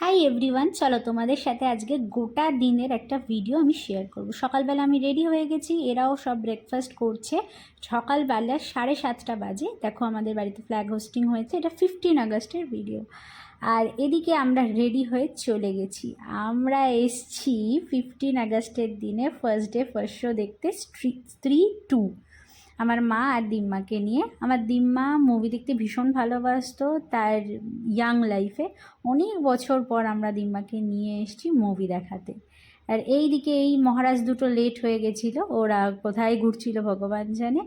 Hi everyone চলো তোমাদের সাথে আজকে গোটা দিনের একটা ভিডিও আমি শেয়ার করব। সকালবেলা আমি রেডি হয়ে গেছি, এরাও সব ব্রেকফাস্ট করছে। সকালবেলা সাড়ে সাতটা বাজে, দেখো আমাদের বাড়িতে ফ্ল্যাগ হোস্টিং হয়েছে, এটা ফিফটিন আগস্টের ভিডিও আর এদিকে আমরা রেডি হয়ে চলে গেছি। আমরা এসছি ফিফটিন আগস্টের দিনে ফার্স্ট ডে ফার্স্ট শো দেখতে স্ত্রী টু আমার মা আর দিম্মাকে নিয়ে। আমার দিম্মা মুভি দেখতে ভীষণ ভালোবাসতো তার ইয়াং লাইফে অনেক বছর পর আমরা দিম্মাকে নিয়ে এসেছি মুভি দেখাতে। আর এই দিকে এই মহারাজ দুটো লেট হয়ে গেছিল। ওরা কোথায় ঘুরছিল ভগবান জানে।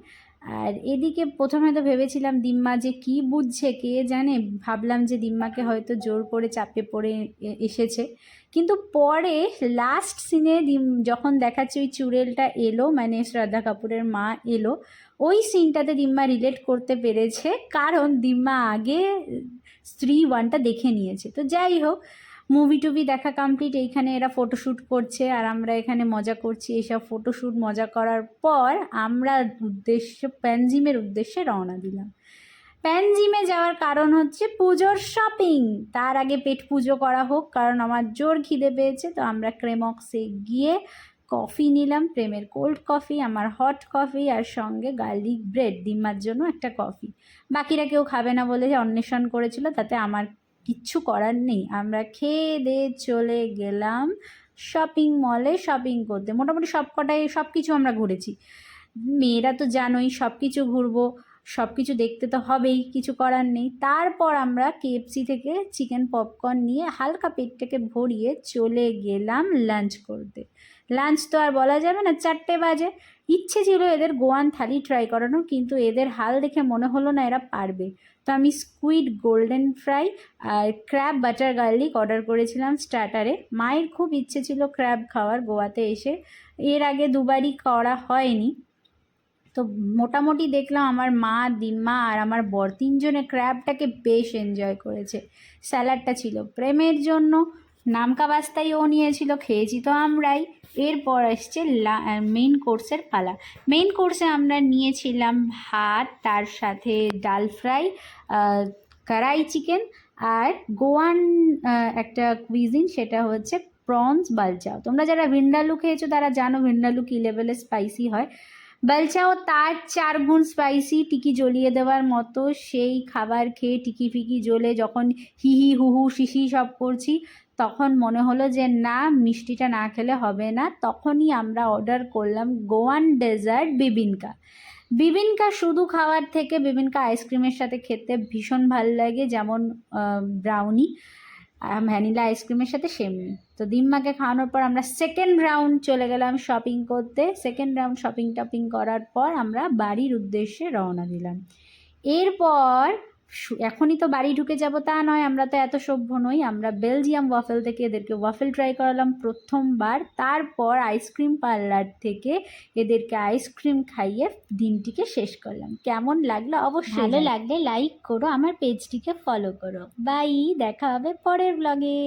আর এদিকে প্রথমে তো ভেবেছিলাম দিম্মা যে কি বুঝছে, কে জানে? ভাবলাম যে দিম্মাকে হয়তো জোর করে চাপে পড়ে এসেছে। কিন্তু পরে লাস্ট সিনে যখন দেখাচ্ছে ওই চুড়েলটা এলো মানে শ্রদ্ধা কাপুরের মা এলো, ওই সিনটাতে দিম্মা রিলেট করতে পেরেছে, কারণ দিম্মা আগে স্ত্রী ওয়ানটা দেখে নিয়েছে। তো যাই হোক মুভি টুভি দেখা কমপ্লিট এইখানে এরা ফটোশ্যুট করছে আর আমরা এখানে মজা করছি। এইসব ফটোশ্যুট মজা করার পর আমরা উদ্দেশ্য প্যানজিমের উদ্দেশ্যে রওনা দিলাম। প্যানজিমে যাওয়ার কারণ হচ্ছে পুজোর শপিং তার আগে পেট পুজো করা হোক, কারণ আমার জোর খিদে পেয়েছে, তো আমরা ক্রেমক্সে গিয়ে কফি নিলাম। প্রেমের কোল্ড কফি আমার হট কফি আর সঙ্গে গার্লিক ব্রেড ডিম্মার জন্য একটা কফি বাকিরা কেউ খাবে না বলে অন্বেষণ করেছিল, তাতে আমার কিচ্ছু করার নেই। আমরা খেয়ে দিয়ে চলে গেলাম শপিং মলে শপিং করতে। মোটামুটি সব কটাই সব কিছু আমরা ঘুরেছি। মেয়েরা তো জানোই সব কিছু ঘুরবো। সব কিছু দেখতে তো হবেই, কিছু করার নেই। তারপর আমরা কেএফসি থেকে চিকেন পপকর্ন নিয়ে হালকা পেটটাকে ভরিয়ে চলে গেলাম লাঞ্চ করতে। লাঞ্চ তো আর বলা যাবে না, চারটে বাজে। ইচ্ছে ছিল এদের গোয়ান থালি ট্রাই করানো, কিন্তু এদের হাল দেখে মনে হলো না এরা পারবে। তো আমি স্কুইড গোল্ডেন ফ্রাই আর ক্র্যাব বাটার গার্লিক অর্ডার করেছিলাম স্টার্টারে মায়ের খুব ইচ্ছে ছিল ক্র্যাব খাওয়ার গোয়াতে এসে। এর আগে দুবারই করা হয়নি। তো মোটামুটি দেখলাম আমার মা দিম্মা আর আমার বর তিনজনে ক্র্যাবটাকে বেশ এনজয় করেছে। স্যালাডটা ছিল প্রেমের জন্য নামকা বাস্তাই ও নিয়েছিল, খেয়েছি তো আমরাই। এরপর আসছে মেইন কোর্সের পালা। মেইন কোর্সে আমরা নিয়েছিলাম ভাত, তার সাথে ডাল ফ্রাই কড়াই চিকেন আর গোয়ান একটা কুইজিন সেটা হচ্ছে প্রনস বালচাও তোমরা যারা ভিন্ডালু খেয়েছো তারা জানো ভিন্ডালু কী লেভেলে স্পাইসি হয়। বালচাও তার চার গুণ স্পাইসি টিকি জ্বলিয়ে দেওয়ার মতো সেই খাবার খেয়ে টিকি ফিকি জ্বলে যখন হি হি হু হু শিশি সব করছি, তখন মনে হলো যে না, মিষ্টিটা না খেলে হবে না। তখনই আমরা অর্ডার করলাম গোয়ান ডেজার্ট বিবিনকা। বিবিনকা শুধু খাওয়ার থেকে বিবিনকা আইসক্রিমের সাথে খেতে ভীষণ ভালো লাগে, যেমন ব্রাউনি ভ্যানিলা আইসক্রিমের সাথে সেমনি তো দিম্মাকে খাওয়ানোর পর আমরা সেকেন্ড রাউন্ড চলে গেলাম শপিং করতে। সেকেন্ড রাউন্ড শপিং টপিং করার পর আমরা বাড়ির উদ্দেশ্যে রওনা দিলাম। এরপর এখনই তো বাড়ি ঢুকে যাব তা নয় আমরা তো এত সভ্য নই। আমরা বেলজিয়াম ওয়াফেল থেকে এদেরকে ওয়াফেল ট্রাই করালাম প্রথমবার। তারপর আইসক্রিম পার্লার থেকে এদেরকে আইসক্রিম খাইয়ে দিনটিকে শেষ করলাম। কেমন লাগল? অবশ্যই ভালো লাগলে লাইক করো আমার পেজটিকে ফলো করো। বাই দেখা হবে পরের ব্লগে